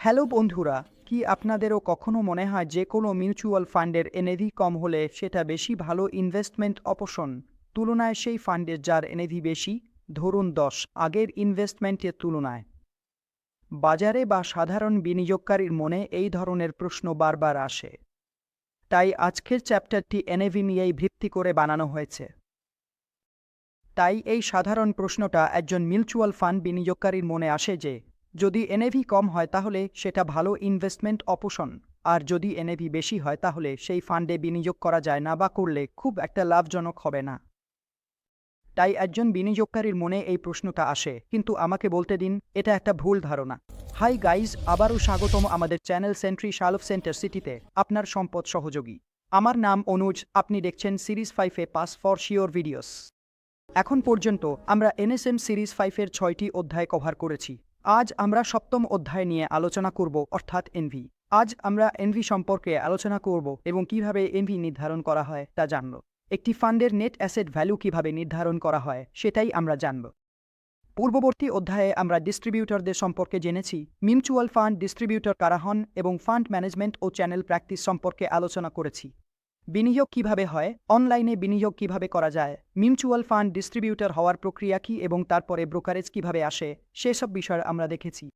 Hello বন্ধুরা, কি আপনাদেরও কখনো মনে হয় যে কোনো মিউচুয়াল ফান্ডের এনএভি কম হলে সেটা বেশি ভালো ইনভেস্টমেন্ট অপশন তুলনায় সেই ফান্ডের যার এনএভি বেশি, ধরুন দশ, আগের ইনভেস্টমেন্টের তুলনায়। বাজারে বা সাধারণ বিনিয়োগকারীর মনে এই ধরনের প্রশ্ন বারবার আসে। তাই আজকের চ্যাপ্টারটি এনএভি নিয়েই ভিত্তি করে বানানো হয়েছে। তাই এই সাধারণ প্রশ্নটা একজন মিউচুয়াল ফান্ড বিনিয়োগকারীর মনে আসে যে যদি এনএভি কম হয় তাহলে সেটা ভালো ইনভেস্টমেন্ট অপশন আর যদি এনএভি বেশি হয় তাহলে সেই ফান্ডে বিনিয়োগ করা যায় না বা করলে খুব একটা লাভজনক হবে না। তাই একজন বিনিয়োগকারীর মনে এই প্রশ্নটা আসে, কিন্তু আমাকে বলতে দিন, এটা একটা ভুল ধারণা। হাই গাইজ আবারও স্বাগতম আমাদের চ্যানেল সেন্ট্রি শালফ সেন্টার সিটিতে, আপনার সম্পদ সহযোগী। আমার নাম অনুজ, আপনি দেখছেন সিরিজ ফাইভে পাস ফর শিওর ভিডিওস। এখন পর্যন্ত আমরা এনএসএম সিরিজ ফাইভের ছয়টি অধ্যায় কভার করেছি। আজ আমরা সপ্তম অধ্যায় নিয়ে আলোচনা করব, অর্থাৎ এনভি। আজ আমরা এনভি সম্পর্কে আলোচনা করব এবং কীভাবে এনভি নির্ধারণ করা হয় তা জানব। একটি ফান্ডের নেট অ্যাসেট ভ্যালু কীভাবে নির্ধারণ করা হয় সেটাই আমরা জানব। পূর্ববর্তী অধ্যায়ে আমরা ডিস্ট্রিবিউটরদের সম্পর্কে জেনেছি, মিউচুয়াল ফান্ড ডিস্ট্রিবিউটর কারা হন এবং ফান্ড ম্যানেজমেন্ট ও চ্যানেল প্র্যাকটিস সম্পর্কে আলোচনা করেছি। বিনিয়োগ কীভাবে হয়? অনলাইনে বিনিয়োগ কীভাবে করা যায়? মিউচুয়াল ফান্ড ডিস্ট্রিবিউটর হওয়ার প্রক্রিয়া কি এবং তারপরে ব্রোকারেজ কীভাবে আসে? সেসব বিষয় আমরা দেখেছি।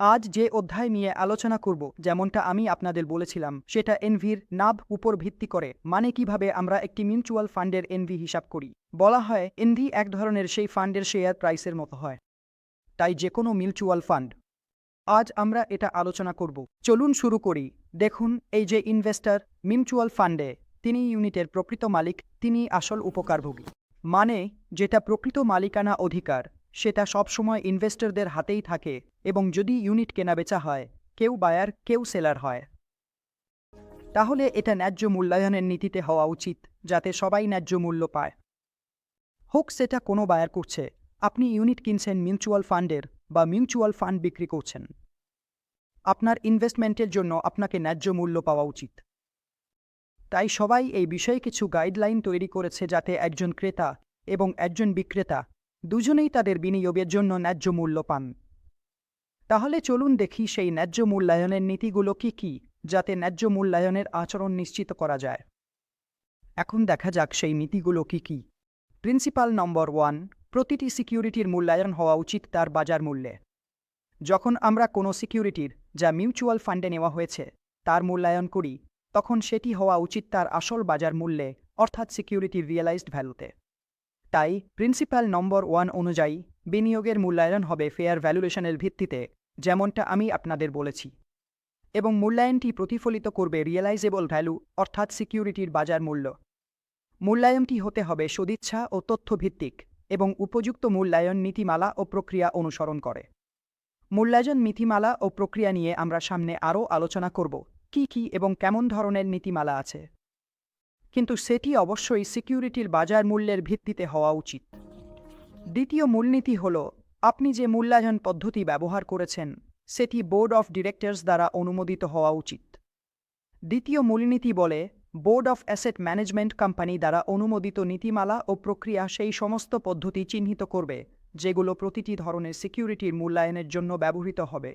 আজ যে অধ্যায় নিয়ে আলোচনা করব, যেমনটা আমি আপনাদের বলেছিলাম, সেটা এনভির নাভ উপর ভিত্তি করে মানে কীভাবে আমরা একটি মিউচুয়াল ফান্ডের এনভি হিসাব করি। বলা হয়, এনভি এক ধরনের সেই ফান্ডের শেয়ার প্রাইসের মতো হয়। তাই যে কোনো মিউচুয়াল ফান্ড। আজ আমরা এটা আলোচনা করব। চলুন শুরু করি। দেখুন, এই যে ইনভেস্টর মিউচুয়াল ফান্ডে তিনি ইউনিটের প্রকৃত মালিক, তিনি আসল উপকারভোগী। মানে যেটা প্রকৃত মালিকানা অধিকার, সেটা সবসময় ইনভেস্টরদের হাতেই থাকে এবং যদি ইউনিট কেনাবেচা হয়, কেউ বায়ার কেউ সেলার হয়। তাহলে এটা ন্যায্য মূল্যায়নের নীতিতে হওয়া উচিত, যাতে সবাই ন্যায্য মূল্য পায়। হোক সেটা কোনো বায়ার করছে, আপনি ইউনিট কিনছেন মিউচুয়াল ফান্ডের বা মিউচুয়াল ফান্ড বিক্রি করছেন। আপনার ইনভেস্টমেন্টের জন্য আপনাকে ন্যায্য মূল্য পাওয়া উচিত। তাই সবাই এই বিষয়ে কিছু গাইডলাইন তৈরি করেছে যাতে একজন ক্রেতা এবং একজন বিক্রেতা দুজনেই তাদের বিনিয়োগের জন্য ন্যায্য মূল্য পান। তাহলে চলুন দেখি সেই ন্যায্য মূল্যায়নের নীতিগুলো কি কি, যাতে ন্যায্য মূল্যায়নের আচরণ নিশ্চিত করা যায়। এখন দেখা যাক সেই নীতিগুলো কি কি। প্রিন্সিপাল নম্বর ওয়ান প্রতিটি সিকিউরিটির মূল্যায়ন হওয়া উচিত তার বাজার মূল্যে। যখন আমরা কোনো সিকিউরিটির যা মিউচুয়াল ফান্ডে নেওয়া হয়েছে, তার মূল্যায়ন করি, তখন সেটি হওয়া উচিত তার আসল বাজার মূল্যে, অর্থাৎ সিকিউরিটি রিয়েলাইজড ভ্যালুতে তাই প্রিন্সিপাল নম্বর ওয়ান অনুযায়ী, বিনিয়োগের মূল্যায়ন হবে ফেয়ার ভ্যালুয়েশনের ভিত্তিতে, যেমনটা আমি আপনাদের বলেছি। এবং মূল্যায়নটি প্রতিফলিত করবে রিয়েলাইজেবল ভ্যালু অর্থাৎ সিকিউরিটির বাজার মূল্য। মূল্যায়নটি হতে হবে সদিচ্ছা ও তথ্যভিত্তিক, এবং উপযুক্ত মূল্যায়ন নীতিমালা ও প্রক্রিয়া অনুসরণ করে। মূল্যায়ন নীতিমালা ও প্রক্রিয়া নিয়ে আমরা সামনে আরও আলোচনা করব, কি কি এবং কেমন ধরনের নীতিমালা আছে। কিন্তু সেটি অবশ্যই সিকিউরিটির বাজার মূল্যের ভিত্তিতে হওয়া উচিত। দ্বিতীয় মূলনীতি হল, আপনি যে মূল্যায়ন পদ্ধতি ব্যবহার করেছেন, সেটি বোর্ড অফ ডিরেক্টরস দ্বারা অনুমোদিত হওয়া উচিত। দ্বিতীয় মূলনীতি বলে, board of asset management company দ্বারা অনুমোদিত নীতিমালা ও প্রক্রিয়া সেই সমস্ত পদ্ধতি চিহ্নিত করবে যেগুলো প্রতিটি ধরনের সিকিউরিটির মূল্যায়নের জন্য ব্যবহৃত হবে।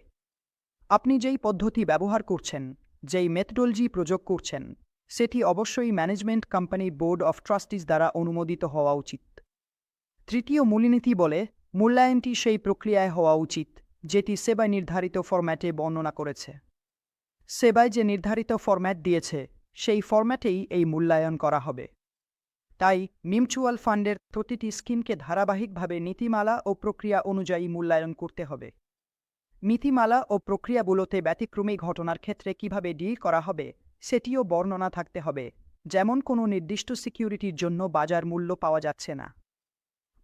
আপনি যেই পদ্ধতি ব্যবহার করছেন, যেই মেথডোলজি প্রয়োগ করছেন, সেটি অবশ্যই management company board of trustees দ্বারা অনুমোদিত হওয়া উচিত। তৃতীয় মূলনীতি বলে, মূল্যায়নটি সেই প্রক্রিয়ায় হওয়া উচিত, যেটি সেবায় নির্ধারিত ফরম্যাটে বর্ণনা করেছে। সেবায় যে নির্ধারিত ফরম্যাট দিয়েছে, সেই ফরম্যাটেই এই মূল্যায়ন করা হবে। তাই মিউচুয়াল ফান্ডের প্রতিটি স্কিমকে ধারাবাহিকভাবে নীতিমালা ও প্রক্রিয়া অনুযায়ী মূল্যায়ন করতে হবে। নীতিমালা ও প্রক্রিয়াগুলোতে ব্যতিক্রমী ঘটনার ক্ষেত্রে কীভাবে ডিল করা হবে, সেটিও বর্ণনা থাকতে হবে, যেমন কোনো নির্দিষ্ট সিকিউরিটির জন্য বাজার মূল্য পাওয়া যাচ্ছে না।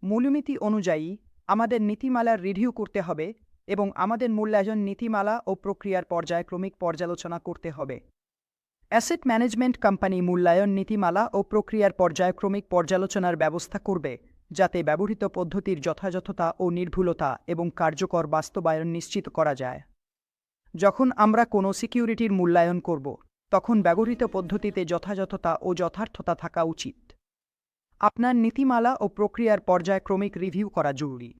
মূলনীতি অনুযায়ী, আমাদের নীতিমালার রিভিউ করতে হবে এবং আমাদের মূল্যায়ন নীতিমালা ও প্রক্রিয়ার পর্যায়ক্রমিক পর্যালোচনা করতে হবে। অ্যাসেট ম্যানেজমেন্ট কোম্পানি মূল্যায়ন নীতিমালা ও প্রক্রিয়ার পর্যায়ক্রমিক পর্যালোচনার ব্যবস্থা করবে, যাতে ব্যবহৃত পদ্ধতির যথাযথতা ও নির্ভুলতা এবং কার্যকর বাস্তবায়ন নিশ্চিত করা যায়। যখন আমরা কোনো সিকিউরিটির মূল্যায়ন করব, তখন ব্যবহৃত পদ্ধতিতে যথাযথতা ও যথার্থতা থাকা উচিত। আপনার নীতিমালা ও প্রক্রিয়ার পর্যায়ক্রমিক রিভিউ করা জরুরি।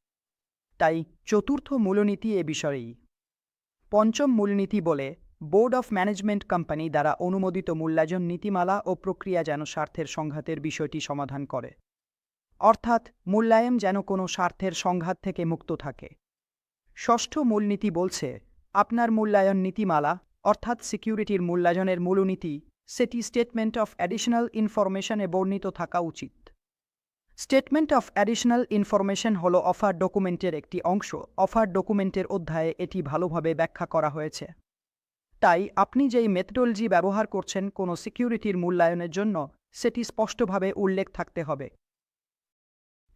তাই চতুর্থ মূলনীতি এ বিষয়েই। পঞ্চম মূলনীতি বলে বোর্ড অফ ম্যানেজমেন্ট কোম্পানি দ্বারা অনুমোদিত মূল্যায়ন নীতিমালা ও প্রক্রিয়া যেন স্বার্থের সংঘাতের বিষয়টি সমাধান করে। অর্থাৎ, মূল্যায়ন যেন কোনো স্বার্থের সংঘাত থেকে মুক্ত থাকে। ষষ্ঠ মূলনীতি বলছে, আপনার মূল্যায়ন নীতিমালা, অর্থাৎ সিকিউরিটির মূল্যায়নের মূলনীতি, সেটি স্টেটমেন্ট অফ অ্যাডিশনাল ইনফরমেশনে বর্ণিত থাকা উচিত। স্টেটমেন্ট অফ অ্যাডিশনাল ইনফরমেশন হল অফার ডকুমেন্টের একটি অংশ। অফার ডকুমেন্টের অধ্যায়ে এটি ভালোভাবে ব্যাখ্যা করা হয়েছে। তাই আপনি যেই মেথডোলজি ব্যবহার করছেন কোনো সিকিউরিটির মূল্যায়নের জন্য, সেটি স্পষ্টভাবে উল্লেখ থাকতে হবে।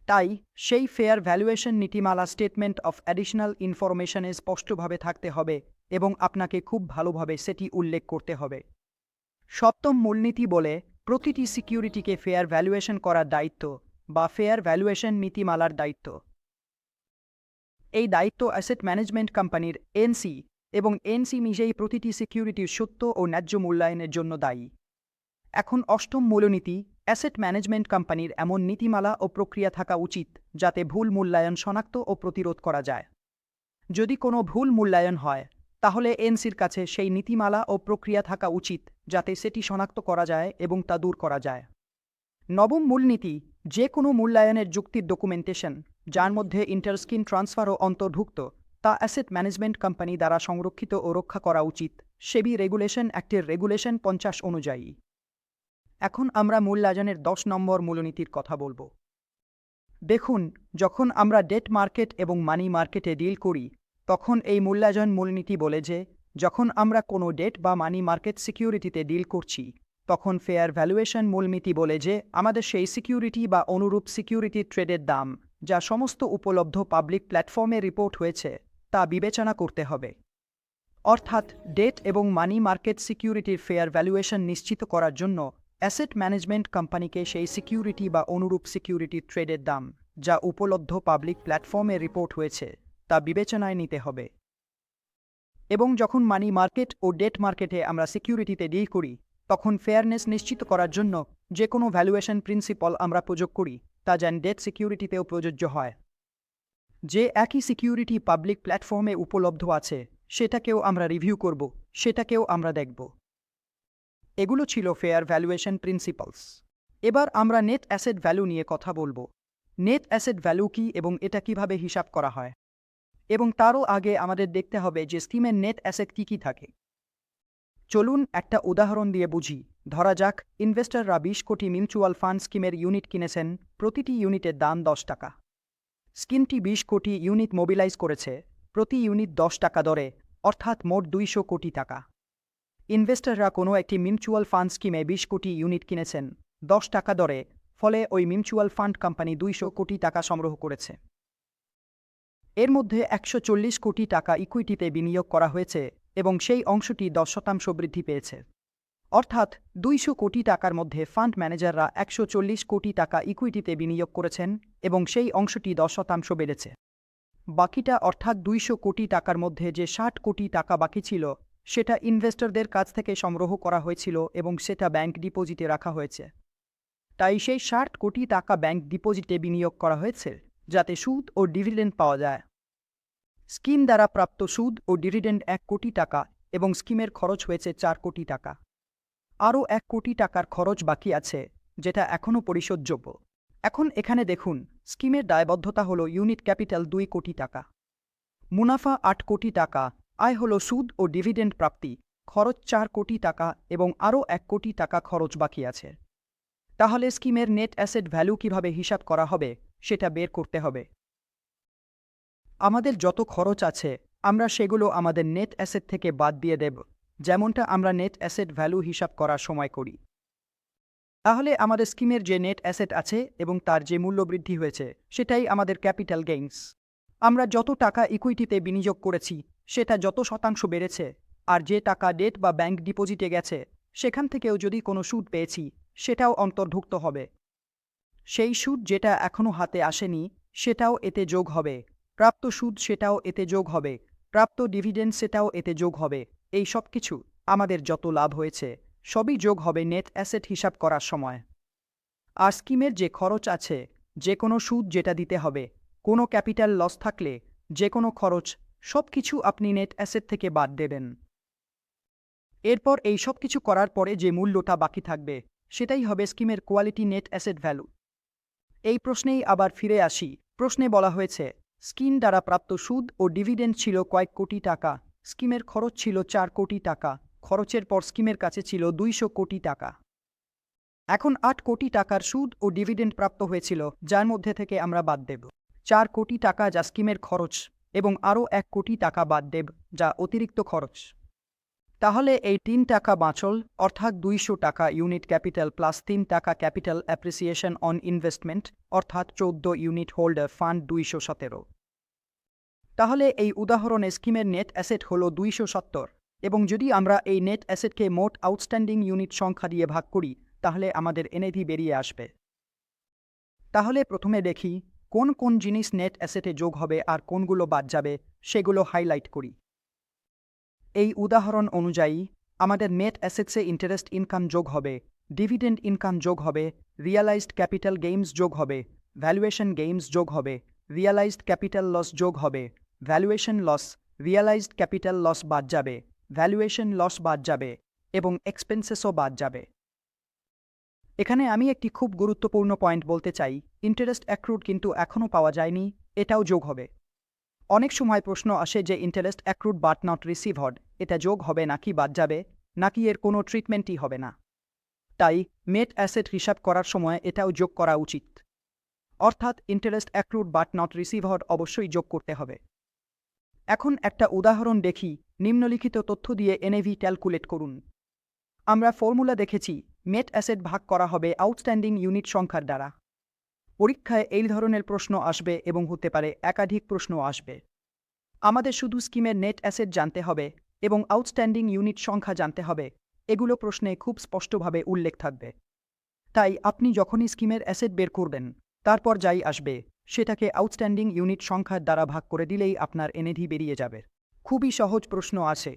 তাই সেই ফেয়ার ভ্যালুয়েশন নীতিমালা স্টেটমেন্ট অফ অ্যাডিশনাল ইনফরমেশনে স্পষ্টভাবে থাকতে হবে এবং আপনাকে খুব ভালোভাবে সেটি উল্লেখ করতে হবে। সপ্তম মূলনীতি বলে প্রতিটি সিকিউরিটিকে ফেয়ার ভ্যালুয়েশন করার দায়িত্ব বা ফেয়ার ভ্যালুয়েশন নীতিমালার দায়িত্ব। এই দায়িত্ব অ্যাসেট ম্যানেজমেন্ট কোম্পানির এনসি এবং এনসি নিজেই প্রতিটি সিকিউরিটির সত্য ও ন্যায্য মূল্যায়নের জন্য দায়ী। এখন অষ্টম মূলনীতি, অ্যাসেট ম্যানেজমেন্ট কোম্পানির এমন নীতিমালা ও প্রক্রিয়া থাকা উচিত যাতে ভুল মূল্যায়ন শনাক্ত ও প্রতিরোধ করা যায়। যদি কোনো ভুল মূল্যায়ন হয়, তাহলে এনসির কাছে সেই নীতিমালা ও প্রক্রিয়া থাকা উচিত যাতে সেটি শনাক্ত করা যায় এবং তা দূর করা যায়। নবম মূলনীতি, যে কোনো মূল্যায়নের যুক্তির ডকুমেন্টেশন যার মধ্যে ইন্টারস্কিন ট্রান্সফারও অন্তর্ভুক্ত তা অ্যাসেট ম্যানেজমেন্ট কোম্পানি দ্বারা সংরক্ষিত ও রক্ষা করা উচিত। সেবি রেগুলেশন অ্যাক্টের রেগুলেশন পঞ্চাশ অনুযায়ী। এখন আমরা মূল্যায়নের দশ নম্বর মূলনীতির কথা বলব। দেখুন, যখন আমরা ডেট মার্কেট এবং মানি মার্কেটে ডিল করি, তখন এই মূল্যায়ন মূলনীতি বলে যে, যখন আমরা কোনো ডেট বা মানি মার্কেট সিকিউরিটিতে ডিল করছি, তখন ফেয়ার ভ্যালুয়েশন মূলনীতি বলে যে, আমাদের সেই সিকিউরিটি বা অনুরূপ সিকিউরিটি ট্রেডের দাম, যা সমস্ত উপলব্ধ পাবলিক প্ল্যাটফর্মে রিপোর্ট হয়েছে তা বিবেচনা করতে হবে। অর্থাৎ ডেট এবং মানি মার্কেট সিকিউরিটির ফেয়ার ভ্যালুয়েশন নিশ্চিত করার জন্য অ্যাসেট ম্যানেজমেন্ট কোম্পানিকে সেই সিকিউরিটি বা অনুরূপ সিকিউরিটি ট্রেডের দাম, যা উপলব্ধ পাবলিক প্ল্যাটফর্মে রিপোর্ট হয়েছে, তা বিবেচনায় নিতে হবে। এবং যখন মানি মার্কেট ও ডেট মার্কেটে আমরা সিকিউরিটিতে ডিল করি, তখন ফেয়ারনেস নিশ্চিত করার জন্য যে কোনো ভ্যালুয়েশন প্রিন্সিপাল আমরা প্রযোগ করি, তা যেন ডেট সিকিউরিটিতেও প্রযোজ্য হয়। যে একই সিকিউরিটি পাবলিক প্ল্যাটফর্মে উপলব্ধ আছে, সেটাকেও আমরা রিভিউ করব, সেটাকেও আমরা দেখব। এগুলো ছিল ফেয়ার ভ্যালুয়েশন প্রিন্সিপালস এবার আমরা নেট অ্যাসেট ভ্যালু নিয়ে কথা বলব। নেট অ্যাসেট ভ্যালু কি এবং এটা কীভাবে হিসাব করা হয়? এবং তারও আগে আমাদের দেখতে হবে যে স্কিমের নেট অ্যাসেট কী কী থাকে। চলুন একটা উদাহরণ দিয়ে বুঝি। ধরা যাক ইনভেস্টররা বিশ কোটি মিউচুয়াল ফান্ড স্কিমের ইউনিট কিনেছেন, প্রতিটি ইউনিটের দাম দশ টাকা। স্কিমটি বিশ কোটি ইউনিট মোবিলাইজ করেছে, প্রতি ইউনিট দশ টাকা দরে, অর্থাৎ মোট দুইশো কোটি টাকা। ইনভেস্টররা কোনো একটি মিউচুয়াল ফান্ড স্কিমে বিশ কোটি ইউনিট কিনেছেন, দশ টাকা দরে, ফলে ওই মিউচুয়াল ফান্ড কোম্পানি দুইশো কোটি টাকা সংগ্রহ করেছে। এর মধ্যে একশো চল্লিশ কোটি টাকা ইকুইটিতে বিনিয়োগ করা হয়েছে এবং সেই অংশটি দশ শতাংশ বৃদ্ধি পেয়েছে। অর্থাৎ দুইশো কোটি টাকার মধ্যে ফান্ড ম্যানেজাররা একশো চল্লিশ কোটি টাকা ইকুইটিতে বিনিয়োগ করেছেন এবং সেই অংশটি দশ শতাংশ বেড়েছে। বাকিটা অর্থাৎ দুইশো কোটি টাকার মধ্যে যে ষাট কোটি টাকা বাকি ছিল, সেটা ইনভেস্টরদের কাছ থেকে সংগ্রহ করা হয়েছিল এবং সেটা ব্যাংক ডিপোজিটে রাখা হয়েছে। তাই সেই ষাট কোটি টাকা ব্যাংক ডিপোজিটে বিনিয়োগ করা হয়েছে, যাতে সুদ ও ডিভিডেন্ড পাওয়া যায়। স্কিম দ্বারা প্রাপ্ত সুদ ও ডিভিডেন্ড এক কোটি টাকা এবং স্কিমের খরচ হয়েছে চার কোটি টাকা। আরও এক কোটি টাকার খরচ বাকি আছে, যেটা এখনও পরিশোধযোগ্য। এখন এখানে দেখুন, স্কিমের দায়বদ্ধতা হল ইউনিট ক্যাপিটাল দুই কোটি টাকা। মুনাফা আট কোটি টাকা, আয় হল সুদ ও ডিভিডেন্ড প্রাপ্তি, খরচ চার কোটি টাকা এবং আরও এক কোটি টাকা খরচ বাকি আছে। তাহলে স্কিমের নেট অ্যাসেট ভ্যালু কীভাবে হিসাব করা হবে, সেটা বের করতে হবে। আমাদের যত খরচ আছে, আমরা সেগুলো আমাদের নেট অ্যাসেট থেকে বাদ দিয়ে দেব। যেমনটা আমরা নেট অ্যাসেট ভ্যালু হিসাব করার সময় করি। তাহলে আমাদের স্কিমের যে নেট অ্যাসেট আছে এবং তার যে মূল্য বৃদ্ধি হয়েছে, সেটাই আমাদের ক্যাপিটাল গেইনস আমরা যত টাকা ইকুইটিতে বিনিয়োগ করেছি, সেটা যত শতাংশ বেড়েছে, আর যে টাকা ডেট বা ব্যাংক ডিপোজিটে গেছে, সেখান থেকেও যদি কোনো সুদ পেয়েছি, সেটাও অন্তর্ভুক্ত হবে। সেই সুদ যেটা এখনও হাতে আসেনি, সেটাও এতে যোগ হবে। প্রাপ্ত সুদ সেটাও এতে যোগ হবে। প্রাপ্ত ডিভিডেন্ড সেটাও এতে যোগ হবে। এই সব কিছু আমাদের যত লাভ হয়েছে, সবই যোগ হবে নেট অ্যাসেট হিসাব করার সময়। আর স্কিমের যে খরচ আছে, যে কোনো সুদ যেটা দিতে হবে, কোনো ক্যাপিটাল লস থাকলে যে কোনো খরচ, সব কিছু আপনি নেট অ্যাসেট থেকে বাদ দেবেন। এরপর এই সব কিছু করার পরে যে মূল্যটা বাকি থাকবে, সেটাই হবে স্কিমের কোয়ালিটি নেট অ্যাসেট ভ্যালু এই প্রশ্নেই আবার ফিরে আসি। প্রশ্নে বলা হয়েছে, স্কিম দ্বারা প্রাপ্ত সুদ ও ডিভিডেন্ড ছিল কয়েক কোটি টাকা। স্কিমের খরচ ছিল চার কোটি টাকা। খরচের পর স্কিমের কাছে ছিল দুইশো কোটি টাকা। এখন আট কোটি টাকার সুদ ও ডিভিডেন্ড প্রাপ্ত হয়েছিল, যার মধ্যে থেকে আমরা বাদ দেব। চার কোটি টাকা যা স্কিমের খরচ এবং আরও এক কোটি টাকা বাদ দেব, যা অতিরিক্ত খরচ। তাহলে এই তিন টাকা বাঁচল, অর্থাৎ দুইশো টাকা ইউনিট ক্যাপিটাল প্লাস তিন টাকা ক্যাপিটাল অ্যাপ্রিসিয়েশন অন ইনভেস্টমেন্ট, অর্থাৎ চৌদ্দ ইউনিট হোল্ডার ফান্ড দুইশো সতেরো। তাহলে এই উদাহরণে স্কিমের নেট অ্যাসেট হল দুইশো সত্তর। এবং যদি আমরা এই নেট অ্যাসেটকে মোট আউটস্ট্যান্ডিং ইউনিট সংখ্যা দিয়ে ভাগ করি, তাহলে আমাদের এনএভি বেরিয়ে আসবে। তাহলে প্রথমে দেখি কোন কোন জিনিস নেট অ্যাসেটে যোগ হবে আর কোনগুলো বাদ যাবে, সেগুলো হাইলাইট করি। এই উদাহরণ অনুযায়ী আমাদের নেট অ্যাসেটসে ইন্টারেস্ট ইনকাম যোগ হবে ডিভিডেন্ড ইনকাম যোগ হবে রিয়ালাইজড ক্যাপিটাল গেমস যোগ হবে ভ্যালুয়েশন গেমস যোগ হবে রিয়ালাইজড ক্যাপিটাল লস যোগ হবে। Valuation loss realized capital loss বাদ যাবে। ভ্যালুয়েশন লস বাদ যাবে এবং এক্সপেন্সেসও বাদ যাবে। এখানে আমি একটি খুব গুরুত্বপূর্ণ পয়েন্ট বলতে চাই। ইন্টারেস্ট অ্যাক্রুড কিন্তু এখনও পাওয়া যায়নি, এটাও যোগ হবে। অনেক সময় প্রশ্ন আসে যে interest accrued but not received এটা যোগ হবে নাকি বাদ যাবে, নাকি এর কোনো ট্রিটমেন্টই হবে না। তাই মেট অ্যাসেট হিসাব করার সময় এটাও যোগ করা উচিত। অর্থাৎ interest accrued but not received অবশ্যই যোগ করতে হবে। এখন একটা উদাহরণ দেখি, নিম্নলিখিত তথ্য দিয়ে এনএভি ক্যালকুলেট করুন। আমরা ফর্মুলা দেখেছি মেট অ্যাসেট ভাগ করা হবে আউটস্ট্যান্ডিং ইউনিট সংখ্যার দ্বারা। পরীক্ষায় এই ধরনের প্রশ্ন আসবে এবং হতে পারে একাধিক প্রশ্ন আসবে। আমাদের শুধু স্কিমের নেট অ্যাসেট জানতে হবে এবং আউটস্ট্যান্ডিং ইউনিট সংখ্যা জানতে হবে, এগুলো প্রশ্নে খুব স্পষ্টভাবে উল্লেখ থাকবে। তাই আপনি যখনই স্কিমের অ্যাসেট বের করবেন তারপর যাই আসবে, সেটাকে আউটস্ট্যান্ডিং ইউনিট সংখ্যার দ্বারা ভাগ করে দিলেই আপনার এনএধি বেরিয়ে যাবে। খুবই সহজ প্রশ্ন আছে।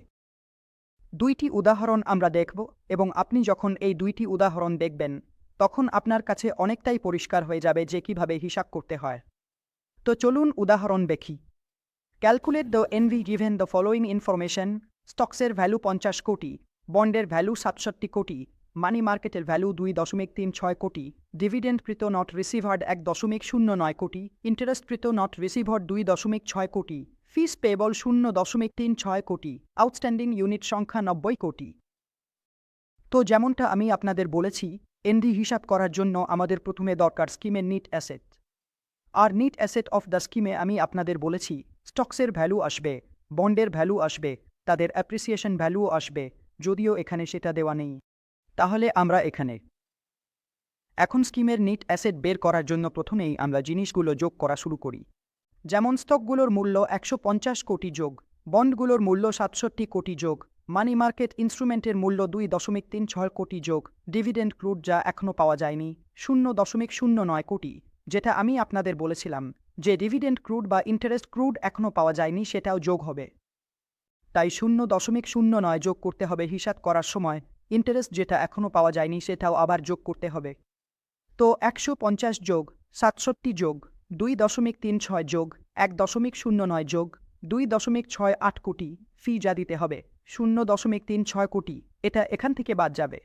দুইটি উদাহরণ আমরা দেখব এবং আপনি যখন এই দুইটি উদাহরণ দেখবেন, তখন আপনার কাছে অনেকটাই পরিষ্কার হয়ে যাবে যে কীভাবে হিসাব করতে হয়। তো চলুন উদাহরণ দেখি। Calculate the NAV given the following information, স্টকসের value পঞ্চাশ কোটি, বন্ডের ভ্যালু সাতষট্টি কোটি মানি মার্কেটের ভ্যালু দুই দশমিক তিন ছয় কোটি ডিভিডেন্ড কৃত নট রিসিভার্ড এক দশমিক শূন্য নয় কোটি ইন্টারেস্ট কৃত নট রিসিভার্ড দুই দশমিক ছয় কোটি, ফিস পেবল শূন্য দশমিক তিন ছয় কোটি, আউটস্ট্যান্ডিং ইউনিট সংখ্যা নব্বই কোটি। তো যেমনটা আমি আপনাদের বলেছি, এনডি হিসাব করার জন্য আমাদের প্রথমে দরকার স্কিমের নিট অ্যাসেট। আর নিট অ্যাসেট অফ দ্য স্কিমে আমি আপনাদের বলেছি, স্টকসের ভ্যালু আসবে, বন্ডের ভ্যালু আসবে, তাদের অ্যাপ্রিসিয়েশন ভ্যালুও আসবে, যদিও এখানে সেটা দেওয়া নেই। তাহলে আমরা এখানে। এখন স্কিমের নিট অ্যাসেট বের করার জন্য প্রথমেই আমরা জিনিসগুলো যোগ করা শুরু করি। যেমন স্টকগুলোর মূল্য একশো পঞ্চাশ কোটি যোগ বন্ডগুলোর মূল্য সাতষট্টি কোটি যোগ মানি মার্কেট ইনস্ট্রুমেন্টের মূল্য দুই দশমিক তিন ছয় কোটি যোগ ডিভিডেন্ড ক্রুড যা এখনও পাওয়া যায়নি, শূন্য দশমিক শূন্য নয় কোটি, যেটা আমি আপনাদের বলেছিলাম, যে ডিভিডেন্ড ক্রুড বা ইন্টারেস্ট ক্রুড এখনও পাওয়া যায়নি সেটাও যোগ হবে। তাই শূন্য দশমিক শূন্য নয় যোগ করতে হবে হিসাব করার সময় ইন্টারেস্ট যেটা এখনও পাওয়া যায়নি সেটাও আবার যোগ করতে হবে। তো একশো পঞ্চাশ যোগ, সাতষট্টি যোগ, দুই দশমিক তিন ছয় যোগ, এক দশমিক শূন্য নয় যোগ, দুই দশমিক ছয় আট কোটি ফি যা দিতে হবে, শূন্য দশমিক তিন ছয় কোটি, এটা এখান থেকে বাদ যাবে।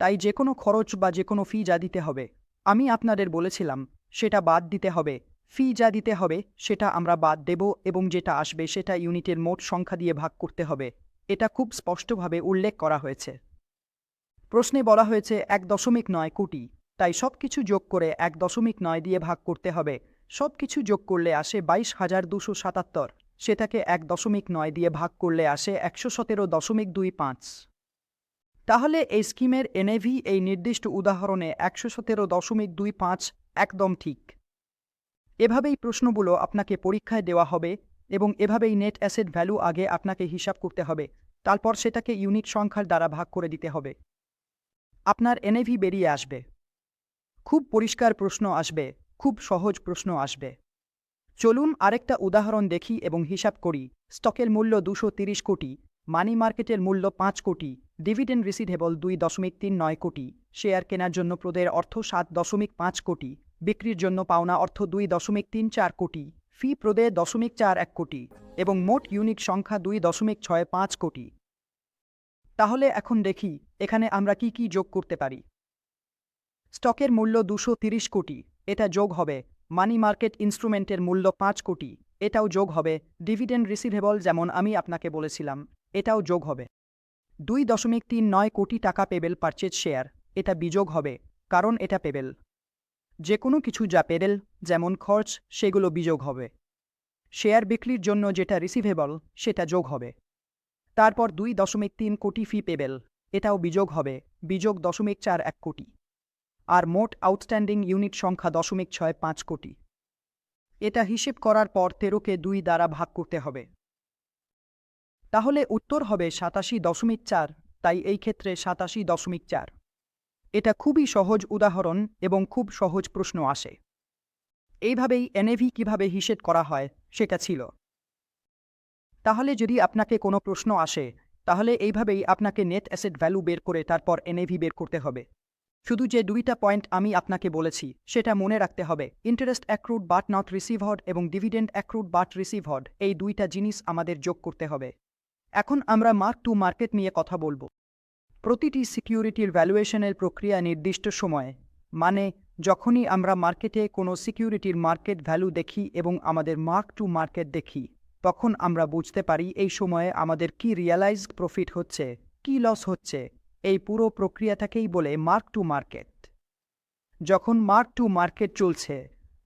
তাই যে কোনো খরচ বা যে কোনো ফি যা দিতে হবে, আমি আপনাদের বলেছিলাম, সেটা বাদ দিতে হবে, ফি যা দিতে হবে, সেটা আমরা বাদ দেব এবং যেটা আসবে সেটা ইউনিটের মোট সংখ্যা দিয়ে ভাগ করতে হবে। এটা খুব স্পষ্টভাবে উল্লেখ করা হয়েছে। প্রশ্নে বলা হয়েছে, এক দশমিক নয় কোটি। তাই সব কিছু যোগ করে এক দশমিক নয় দিয়ে ভাগ করতে হবে। সব কিছু যোগ করলে আসে বাইশ হাজার দুশো সাতাত্তর। সেটাকে এক দশমিক নয় দিয়ে ভাগ করলে আসে একশো সতেরো দশমিক দুই পাঁচ। তাহলে এই স্কিমের এনএভি এই নির্দিষ্ট উদাহরণে একশো সতেরো দশমিক দুই পাঁচ একদম ঠিক। এভাবেই প্রশ্নগুলো আপনাকে পরীক্ষায় দেওয়া হবে। এবং এভাবেই নেট অ্যাসেট ভ্যালু আগে আপনাকে হিসাব করতে হবে, তারপর সেটাকে ইউনিট সংখ্যার দ্বারা ভাগ করে দিতে হবে। আপনার এনএভি বেরিয়ে আসবে। খুব পরিষ্কার প্রশ্ন আসবে, খুব সহজ প্রশ্ন আসবে। চলুন আরেকটা উদাহরণ দেখি এবং হিসাব করি। স্টকের মূল্য দুশো কোটি মানি মার্কেটের মূল্য পাঁচ কোটি ডিভিডেন্ড রিসিভেবল দুই দশমিক তিন নয় কোটি শেয়ার কেনার জন্য প্রদের অর্থ সাত দশমিক পাঁচ কোটি, বিক্রির জন্য পাওনা অর্থ দুই দশমিক তিন চার কোটি। ফি প্রদে দশমিক চার এক কোটি এবং মোট ইউনিক সংখ্যা দুই দশমিক ছয় পাঁচ কোটি। তাহলে এখন দেখি, এখানে আমরা কি কি যোগ করতে পারি। স্টকের মূল্য দুশো কোটি, এটা যোগ হবে। মানি মার্কেট ইনস্ট্রুমেন্টের মূল্য পাঁচ কোটি, এটাও যোগ হবে। ডিভিডেন্ড রিসিভেবল যেমন আমি আপনাকে বলেছিলাম, এটাও যোগ হবে। দুই দশমিক তিন নয় কোটি টাকা পেবেল পারচেজ শেয়ার, এটা বিযোগ হবে, কারণ এটা পেবেল। যে কোনো কিছু যা পেরেল, যেমন খরচ, সেগুলো বিযোগ হবে। শেয়ার বিক্রির জন্য যেটা রিসিভেবল সেটা যোগ হবে। তারপর দুই দশমিক তিন কোটি ফি পেবেল এটাও বিযোগ হবে, বিযোগ দশমিক চার এক কোটি। আর মোট আউটস্ট্যান্ডিং ইউনিট সংখ্যা দশমিক ছয় পাঁচ কোটি। এটা হিসেব করার পর তেরোকে দুই দ্বারা ভাগ করতে হবে। তাহলে উত্তর হবে সাতাশি দশমিক চার, তাই এই ক্ষেত্রে সাতাশি দশমিক চার। এটা খুবই সহজ উদাহরণ এবং খুব সহজ প্রশ্ন আসে। এইভাবেই এনএভি কীভাবে হিসেব করা হয়, সেটা ছিল। তাহলে যদি আপনাকে কোনো প্রশ্ন আসে, তাহলে এইভাবেই আপনাকে নেট অ্যাসেট ভ্যালু বের করে তারপর এনএভি বের করতে হবে। শুধু যে দুইটা পয়েন্ট আমি আপনাকে বলেছি, সেটা মনে রাখতে হবে। Interest accrued but not received এবং ডিভিডেন্ড অ্যাক্রুড বাট রিসিভড এই দুইটা জিনিস আমাদের যোগ করতে হবে। এখন আমরা মার্ক টু মার্কেট নিয়ে কথা বলব। প্রতিটি সিকিউরিটির ভ্যালুয়েশনের প্রক্রিয়া নির্দিষ্ট সময়ে। মানে যখনই আমরা মার্কেটে কোনো সিকিউরিটির মার্কেট ভ্যালু দেখি এবং আমাদের মার্ক টু মার্কেট দেখি, তখন আমরা বুঝতে পারি এই সময়ে আমাদের কি রিয়ালাইজড প্রফিট হচ্ছে, কি লস হচ্ছে, এই পুরো প্রক্রিয়াটাকেই বলে মার্ক টু মার্কেট। যখন মার্ক টু মার্কেট চলছে,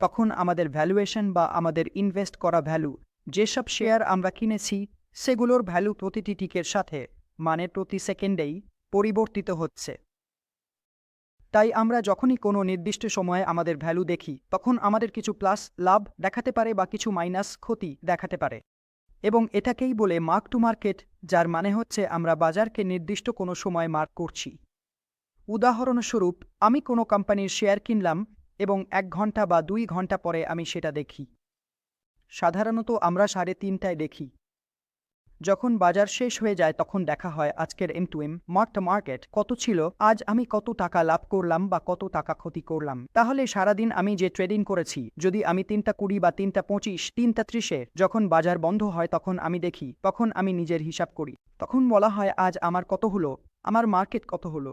তখন আমাদের ভ্যালুয়েশন বা আমাদের ইনভেস্ট করা ভ্যালু, যেসব শেয়ার আমরা কিনেছি, সেগুলোর ভ্যালু প্রতিটি টিকের সাথে মানে প্রতি সেকেন্ডেই পরিবর্তিত হচ্ছে। তাই আমরা যখনই কোনো নির্দিষ্ট সময়ে আমাদের ভ্যালু দেখি, তখন আমাদের কিছু প্লাস, লাভ দেখাতে পারে বা কিছু মাইনাস, ক্ষতি দেখাতে পারে। এবং এটাকেই বলে মার্ক টু মার্কেট, যার মানে হচ্ছে আমরা বাজারকে নির্দিষ্ট কোনো সময় মার্ক করছি। উদাহরণস্বরূপ, আমি কোনো কোম্পানির শেয়ার কিনলাম এবং এক ঘণ্টা বা দুই ঘণ্টা পরে আমি সেটা দেখি। সাধারণত আমরা সাড়ে তিনটায় দেখি। যখন বাজার শেষ হয়ে যায় তখন দেখা হয় আজকের M to M mark to market কত ছিল, আজ আমি কত টাকা লাভ করলাম বা কত টাকা ক্ষতি করলাম। তাহলে সারাদিন আমি যে ট্রেডিং করেছি, যদি আমি তিনটা কুড়ি বা তিনটা পঁচিশ, তিনটা ত্রিশে যখন বাজার বন্ধ হয় তখন আমি দেখি, তখন আমি নিজের হিসাব করি। তখন বলা হয় আজ আমার কত হলো, আমার মার্কেট কত হলো।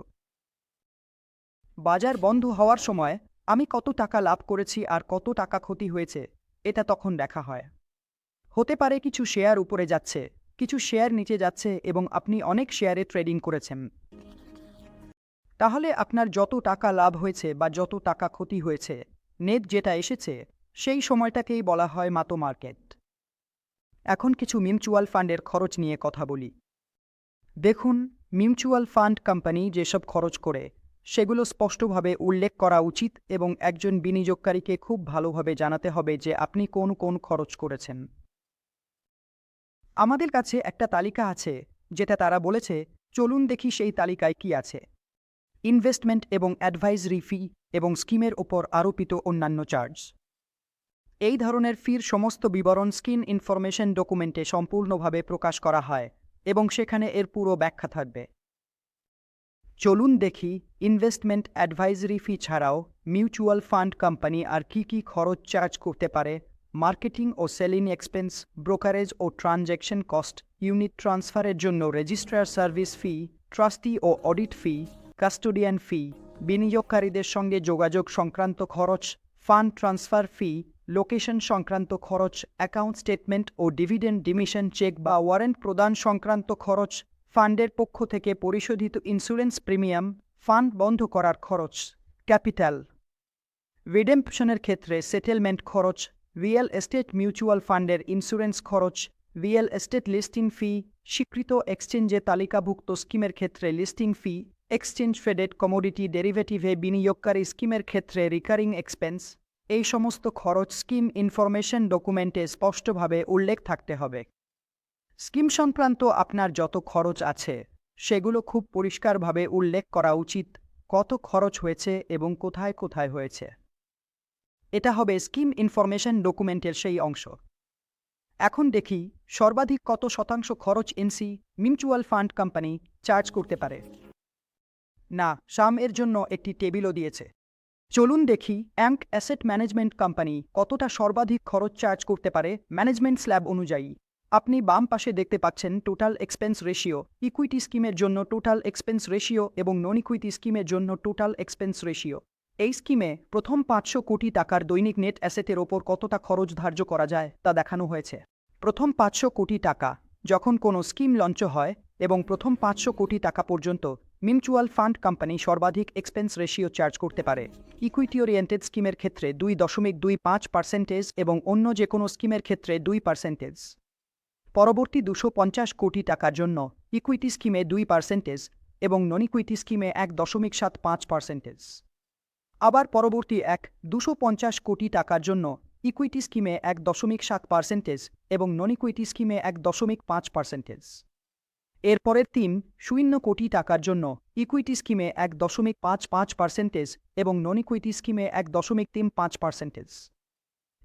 বাজার বন্ধ হওয়ার সময় আমি কত টাকা লাভ করেছি আর কত টাকা ক্ষতি হয়েছে, এটা তখন দেখা হয়। হতে পারে কিছু শেয়ার উপরে যাচ্ছে কিছু শেয়ার নিচে যাচ্ছে এবং আপনি অনেক শেয়ারে ট্রেডিং করেছেন। তাহলে আপনার যত টাকা লাভ হয়েছে বা যত টাকা ক্ষতি হয়েছে, নেট যেটা এসেছে, সেই সময়টাকেই বলা হয় মাতো মার্কেট। এখন কিছু মিউচুয়াল ফান্ডের খরচ নিয়ে কথা বলি। দেখুন, মিউচুয়াল ফান্ড কোম্পানি যেসব খরচ করে, সেগুলো স্পষ্টভাবে উল্লেখ করা উচিত এবং একজন বিনিয়োগকারীকে খুব ভালোভাবে জানাতে হবে যে আপনি কোন কোন খরচ করেছেন। আমাদের কাছে একটা তালিকা আছে, যেটা তারা বলেছে, চলুন দেখি সেই তালিকায় কি আছে। ইনভেস্টমেন্ট এবং অ্যাডভাইজরি ফি এবং স্কিমের ওপর আরোপিত অন্যান্য চার্জ। এই ধরনের ফির সমস্ত বিবরণ স্কিন ইনফরমেশন ডকুমেন্টে সম্পূর্ণভাবে প্রকাশ করা হয় এবং সেখানে এর পুরো ব্যাখ্যা থাকবে। চলুন দেখি, ইনভেস্টমেন্ট অ্যাডভাইজরি ফি ছাড়াও মিউচুয়াল ফান্ড কোম্পানি আর কি কি খরচ চার্জ করতে পারে মার্কেটিং ও সেলিং এক্সপেন্স, ব্রোকারেজ ও ট্রানজ্যাকশন কস্ট, ইউনিট ট্রান্সফারের জন্য রেজিস্ট্রার সার্ভিস ফি, ট্রাস্টি ও অডিট ফি, কাস্টোডিয়ান ফি, বিনিয়োগকারীদের সঙ্গে যোগাযোগ সংক্রান্ত খরচ, ফান্ড ট্রান্সফার ফি, লোকেশন সংক্রান্ত খরচ, অ্যাকাউন্ট স্টেটমেন্ট ও ডিভিডেন্ড ডিমিশন চেক বা ওয়ারেন্ট প্রদান সংক্রান্ত খরচ, ফান্ডের পক্ষ থেকে পরিশোধিত ইন্স্যুরেন্স প্রিমিয়াম, ফান্ড বন্ধ করার খরচ, ক্যাপিটাল। রিডেম্পশনের ক্ষেত্রে সেটেলমেন্ট খরচ রিয়েল এস্টেট মিউচুয়াল ফান্ডের ইন্স্যুরেন্স খরচ, রিয়েল এস্টেট লিস্টিং ফি, স্বীকৃত এক্সচেঞ্জে তালিকাভুক্ত স্কিমের ক্ষেত্রে লিস্টিং ফি, এক্সচেঞ্জ ফেডেড কমোডিটি ডেরিভেটিভে বিনিয়োগকারী স্কিমের ক্ষেত্রে রিকারিং এক্সপেন্স। এই সমস্ত খরচ স্কিম ইনফরমেশন ডকুমেন্টে স্পষ্টভাবে উল্লেখ থাকতে হবে। স্কিম সংক্রান্ত আপনার যত খরচ আছে, সেগুলো খুব পরিষ্কারভাবে উল্লেখ করা উচিত, কত খরচ হয়েছে এবং কোথায় কোথায় হয়েছে। এটা হবে স্কিম ইনফরমেশন ডকুমেন্টের সেই অংশ। এখন দেখি সর্বাধিক কত শতাংশ খরচ এনসি মিউচুয়াল ফান্ড কোম্পানি চার্জ করতে পারে। না শাম এর জন্য একটি টেবিলও দিয়েছে। চলুন দেখি অ্যাঙ্ক অ্যাসেট ম্যানেজমেন্ট কোম্পানি কতটা সর্বাধিক খরচ চার্জ করতে পারে ম্যানেজমেন্ট স্ল্যাব অনুযায়ী। আপনি বাম পাশে দেখতে পাচ্ছেন টোটাল এক্সপেন্স রেশিও, ইকুইটি স্কিমের জন্য টোটাল এক্সপেন্স রেশিও এবং নন ইকুইটি স্কিমের জন্য টোটাল এক্সপেন্স রেশিও। এই স্কিমে প্রথম পাঁচশো কোটি টাকার দৈনিক নেট অ্যাসেটের ওপর কতটা খরচ ধার্য করা যায় তা দেখানো হয়েছে। প্রথম পাঁচশো কোটি টাকা যখন কোনো স্কিম লঞ্চ হয় এবং প্রথম পাঁচশো কোটি টাকা পর্যন্ত মিউচুয়াল ফান্ড কোম্পানি সর্বাধিক এক্সপেন্স রেশিও চার্জ করতে পারে। ইকুইটি ওরিয়েন্টেড স্কিমের ক্ষেত্রে দুই দশমিক দুই পাঁচ পার্সেন্টেজ এবং অন্য যে কোনো স্কিমের ক্ষেত্রে দুই পার্সেন্টেজ। পরবর্তী দুশো পঞ্চাশ কোটি টাকার জন্য ইকুইটি স্কিমে দুই পার্সেন্টেজ এবং নন ইকুইটি স্কিমে এক দশমিক সাত পাঁচ পার্সেন্টেজ। আবার পরবর্তী এক দুশো কোটি টাকার জন্য ইকুইটি স্কিমে এক দশমিক সাত পার্সেন্টেজ এবং নন ইকুইটি স্কিমে এক দশমিক পাঁচ পার্সেন্টেজ এরপরের তিন শূন্য কোটি টাকার জন্য ইকুইটি স্কিমে এক দশমিক পাঁচ পাঁচ পার্সেন্টেজ এবং নন ইকুইটি স্কিমে এক দশমিক তিন পাঁচ পার্সেন্টেজ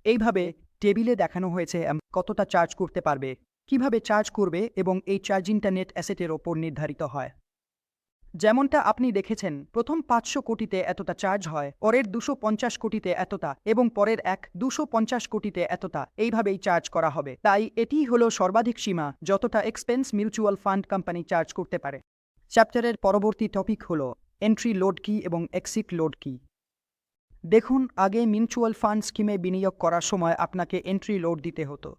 এইভাবে টেবিলে দেখানো হয়েছে কতটা চার্জ করতে পারবে, কীভাবে চার্জ করবে এবং এই চার্জিংটা নেট অ্যাসেটের ওপর নির্ধারিত হয়। যেমনটা আপনি দেখেছেন, প্রথম পাঁচশো কোটিতে এতটা চার্জ হয়, পরের দুশো পঞ্চাশ কোটিতে এতটা এবং পরের এক দুশো পঞ্চাশ কোটিতে এতটা, এইভাবেই চার্জ করা হবে। তাই এটিই হলো সর্বাধিক সীমা, যতটা expense mutual fund company charge করতে পারে। চ্যাপ্টারের পরবর্তী টপিক হল, এন্ট্রি লোড কি এবং এক্সিট লোড কি? দেখুন, আগে মিউচুয়াল ফান্ড স্কিমে বিনিয়োগ করার সময় আপনাকে এন্ট্রি লোড দিতে হতো।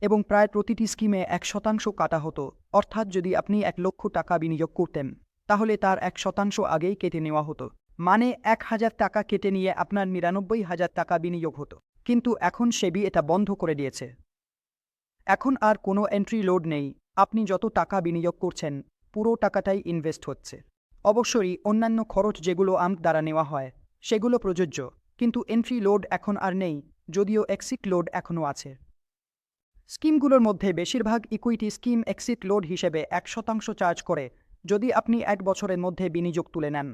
এবং প্রায় প্রতিটি স্কিমে এক শতাংশ কাটা হতো, অর্থাৎ যদি আপনি এক লক্ষ টাকা বিনিয়োগ করতেন, তাহলে তার এক শতাংশ আগেই কেটে নেওয়া হতো। মানে এক হাজার টাকা কেটে নিয়ে আপনার নিরানব্বই হাজার টাকা বিনিয়োগ হতো। কিন্তু এখন সেবি এটা বন্ধ করে দিয়েছে। এখন আর কোনো এন্ট্রি লোড নেই। আপনি যত টাকা বিনিয়োগ করছেন, পুরো টাকাটাই ইনভেস্ট হচ্ছে। অবশ্যই অন্যান্য খরচ যেগুলো আম দ্বারা নেওয়া হয়, সেগুলো প্রযোজ্য। কিন্তু এন্ট্রি লোড এখন আর নেই, যদিও এক্সিট লোড এখনও আছে। স্কিমগুলোর মধ্যে বেশিরভাগ ইকুইটি স্কিম এক্সিট লোড হিসেবে এক শতাংশ চার্জ করে, যদি আপনি এক বছরের মধ্যে বিনিয়োগ তুলে নেন।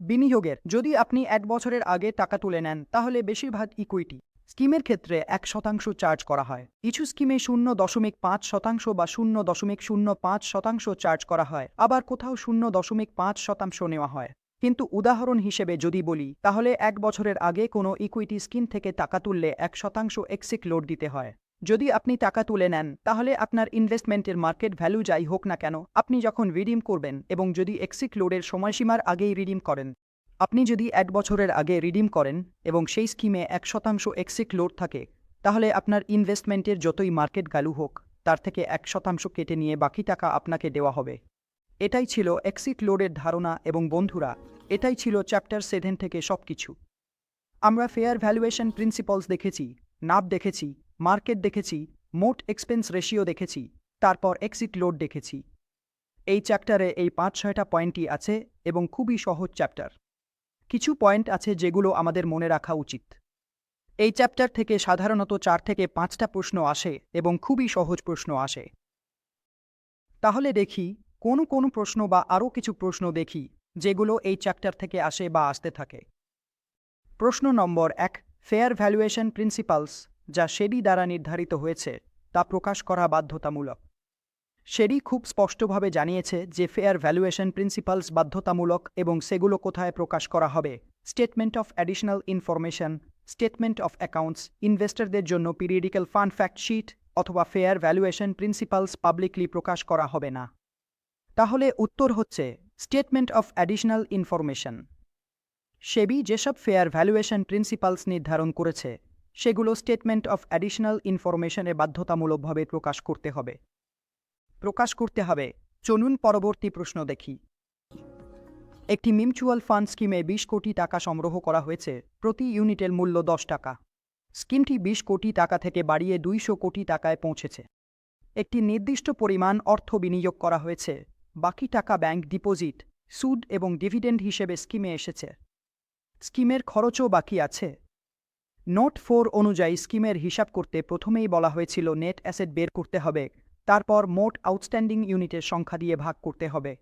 বিনিয়োগের, যদি আপনি এক বছরের আগে টাকা তুলে নেন, তাহলে বেশিরভাগ ইকুইটি স্কিমের ক্ষেত্রে এক শতাংশ চার্জ করা হয়। কিছু স্কিমে শূন্য দশমিক পাঁচ শতাংশ বা শূন্য দশমিক শূন্য পাঁচ শতাংশ চার্জ করা হয়, আবার কোথাও শূন্য দশমিক পাঁচ শতাংশ নেওয়া হয়। কিন্তু উদাহরণ হিসেবে যদি বলি, তাহলে এক বছরের আগে কোনো ইকুইটি স্কিম থেকে টাকা তুললে এক শতাংশ এক্সিক লোড দিতে হয়। যদি আপনি টাকা তুলে নেন, তাহলে আপনার ইনভেস্টমেন্টের মার্কেট ভ্যালু যাই হোক না কেন, আপনি যখন রিডিম করবেন এবং যদি এক্সিক লোডের সময়সীমার আগেই রিডিম করেন, আপনি যদি এক বছরের আগে রিডিম করেন এবং সেই স্কিমে এক শতাংশ এক্সিক লোড থাকে, তাহলে আপনার ইনভেস্টমেন্টের যতই মার্কেট ভ্যালু হোক, তার থেকে এক শতাংশ কেটে নিয়ে বাকি টাকা আপনাকে দেওয়া হবে। এটাই ছিল এক্সিট লোডের ধারণা এবং বন্ধুরা, এটাই ছিল চ্যাপ্টার সেভেন থেকে সব কিছু আমরা ফেয়ার ভ্যালুয়েশন প্রিন্সিপালস দেখেছি নাপ দেখেছি মার্কেট দেখেছি, মোট এক্সপেন্স রেশিও দেখেছি, তারপর এক্সিট লোড দেখেছি। এই চ্যাপ্টারে এই পাঁচ, ছয়টা পয়েন্টই আছে এবং খুবই সহজ চ্যাপ্টার কিছু পয়েন্ট আছে যেগুলো আমাদের মনে রাখা উচিত। এই চ্যাপ্টার থেকে সাধারণত চার থেকে পাঁচটা প্রশ্ন আসে এবং খুবই সহজ প্রশ্ন আসে। তাহলে দেখি, কোন কোন প্রশ্ন বা আরও কিছু প্রশ্ন দেখি, যেগুলো এই চ্যাপ্টার থেকে আসে বা আসতে থাকে। প্রশ্ন নম্বর এক ফেয়ার ভ্যালুয়েশন প্রিন্সিপালস যা সেডি দ্বারা নির্ধারিত হয়েছে, তা প্রকাশ করা বাধ্যতামূলক। সেডি খুব স্পষ্টভাবে জানিয়েছে যে ফেয়ার ভ্যালুয়েশন প্রিন্সিপালস বাধ্যতামূলক এবং সেগুলো কোথায় প্রকাশ করা হবে। Statement of additional information statement of accounts ইনভেস্টরদের জন্য পিরিয়ডিক্যাল ফান্ড ফ্যাক্ট শিট অথবা ফেয়ার ভ্যালুয়েশন প্রিন্সিপালস পাবলিকলি প্রকাশ করা হবে না। তাহলে উত্তর হচ্ছে statement of additional information SEBI যেসব ফেয়ার ভ্যালুয়েশন প্রিন্সিপালস নির্ধারণ করেছে সেগুলো স্টেটমেন্ট অফ অ্যাডিশনাল ইনফরমেশনে বাধ্যতামূলকভাবে প্রকাশ করতে হবে। প্রকাশ করতে হবে। চলুন পরবর্তী প্রশ্ন দেখি। একটি মিউচুয়াল ফান্ড স্কিমে বিশ কোটি টাকা সংগ্রহ করা হয়েছে। প্রতি ইউনিটের মূল্য দশ টাকা। স্কিমটি বিশ কোটি টাকা থেকে বাড়িয়ে দুইশো কোটি টাকায় পৌঁছেছে। একটি নির্দিষ্ট পরিমাণ অর্থ বিনিয়োগ করা হয়েছে। বাকি টাকা ব্যাংক ডিপোজিট, সুদ এবং ডিভিডেন্ড হিসেবে স্কিমে এসেছে। স্কিমের খরচও বাকি আছে। নোট ফোর অনুযায়ী স্কিমের হিসাব করতে প্রথমেই বলা হয়েছিল নেট অ্যাসেট বের করতে হবে, তারপর মোট আউটস্ট্যান্ডিং ইউনিটের সংখ্যা দিয়ে ভাগ করতে হবে।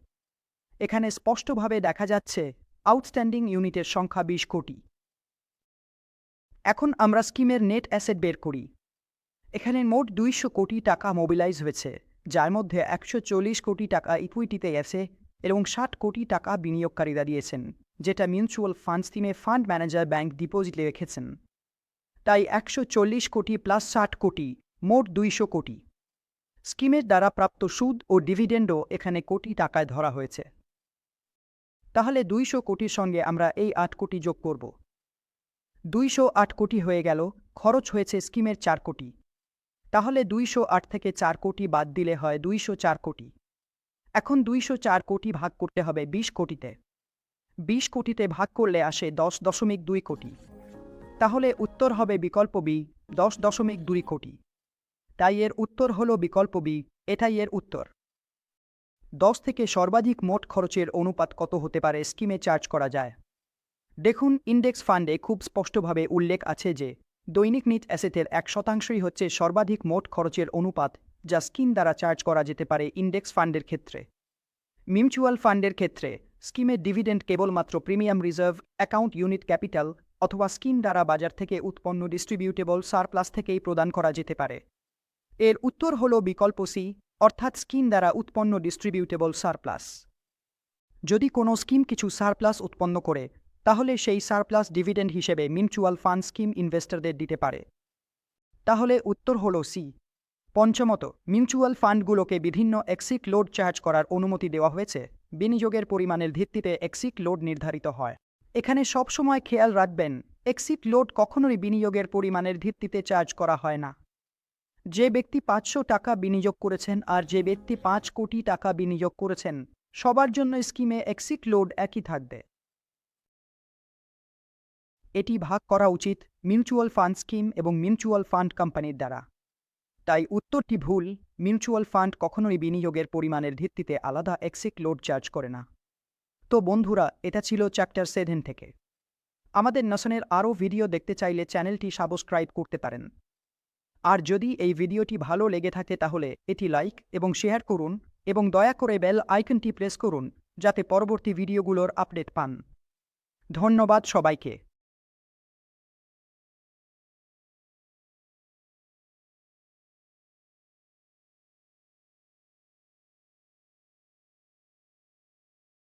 এখানে স্পষ্টভাবে দেখা যাচ্ছে, আউটস্ট্যান্ডিং ইউনিটের সংখ্যা বিশ কোটি। এখন আমরা স্কিমের নেট অ্যাসেট বের করি। এখানে মোট দুইশো কোটি টাকা মোবিলাইজ হয়েছে, যার মধ্যে একশো চল্লিশ কোটি টাকা ইকুইটিতে আছে এবং ষাট কোটি টাকা বিনিয়োগকারীরা দিয়েছেন, যেটা মিউচুয়াল ফান্ড স্কিমে ফান্ড ম্যানেজার ব্যাংক ডিপোজিটে রেখেছেন তাই একশো চল্লিশ কোটি প্লাস ষাট কোটি, মোট দুইশো কোটি। স্কিমের দ্বারা প্রাপ্ত সুদ ও ডিভিডেন্ডও এখানে কোটি টাকায় ধরা হয়েছে। তাহলে দুইশো কোটির সঙ্গে আমরা এই আট কোটি যোগ করব। দুইশো আট কোটি হয়ে গেল, খরচ হয়েছে স্কিমের চার কোটি। তাহলে দুইশো আট থেকে চার কোটি বাদ দিলে হয় দুইশো চার কোটি। এখন দুইশো চার কোটি ভাগ করতে হবে বিশ কোটিতে। বিশ কোটিতে ভাগ করলে আসে দশ দশমিক দুই কোটি। তাহলে উত্তর হবে বিকল্প বি, দশ দশমিক দুই কোটি। তাই এর উত্তর হল বিকল্প বি, এটাই এর উত্তর। দশ থেকে সর্বাধিক মোট খরচের অনুপাত কত হতে পারে স্কিমে চার্জ করা যায়? দেখুন, ইন্ডেক্স ফান্ডে খুব স্পষ্টভাবে উল্লেখ আছে যে, দৈনিক নিট অ্যাসেটের এক শতাংশই হচ্ছে সর্বাধিক মোট খরচের অনুপাত, যা স্কিম দ্বারা চার্জ করা যেতে পারে ইন্ডেক্স ফান্ডের ক্ষেত্রে। মিউচুয়াল ফান্ডের ক্ষেত্রে স্কিমের ডিভিডেন্ড কেবলমাত্র premium reserve, account unit capital অথবা স্কিম দ্বারা বাজার থেকে উৎপন্ন ডিস্ট্রিবিউটেবল সারপ্লাস থেকেই প্রদান করা যেতে পারে। এর উত্তর হল বিকল্প সি অর্থাৎ স্কিম দ্বারা উৎপন্ন ডিস্ট্রিবিউটেবল সারপ্লাস। যদি কোনো স্কিম কিছু সারপ্লাস উৎপন্ন করে, তাহলে সেই সারপ্লাস ডিভিডেন্ড হিসেবে মিউচুয়াল ফান্ড স্কিম ইনভেস্টরদের দিতে পারে। তাহলে উত্তর হল সি পঞ্চমত, মিউচুয়াল ফান্ডগুলোকে বিভিন্ন এক্সিক লোড চার্জ করার অনুমতি দেওয়া হয়েছে। বিনিয়োগের পরিমাণের ভিত্তিতে এক্সিক লোড নির্ধারিত হয়। এখানে সবসময় খেয়াল রাখবেন, এক্সিট লোড কখনোই বিনিয়োগের পরিমাণের ভিত্তিতে চার্জ করা হয় না। যে ব্যক্তি পাঁচশো টাকা বিনিয়োগ করেছেন আর যে ব্যক্তি পাঁচ কোটি টাকা বিনিয়োগ করেছেন, সবার জন্য স্কিমে এক্সিট লোড একই থাকবে। এটি ভাগ করা উচিত মিউচুয়াল ফান্ড স্কিম এবং মিউচুয়াল ফান্ড কোম্পানির দ্বারা। তাই উত্তরটি ভুল, মিউচুয়াল ফান্ড কখনোই বিনিয়োগের পরিমাণের ভিত্তিতে আলাদা এক্সিক লোড চার্জ করে না। তো বন্ধুরা, এটা ছিল চ্যাপ্টার সেভেন থেকে। আমাদের নসনের আরও ভিডিও দেখতে চাইলে চ্যানেলটি সাবস্ক্রাইব করতে পারেন। আর যদি এই ভিডিওটি ভালো লেগে থাকে তাহলে এটি লাইক এবং শেয়ার করুন এবং দয়া করে বেল আইকনটি প্রেস করুন, যাতে পরবর্তী ভিডিওগুলোর আপডেট পান। ধন্যবাদ সবাইকে।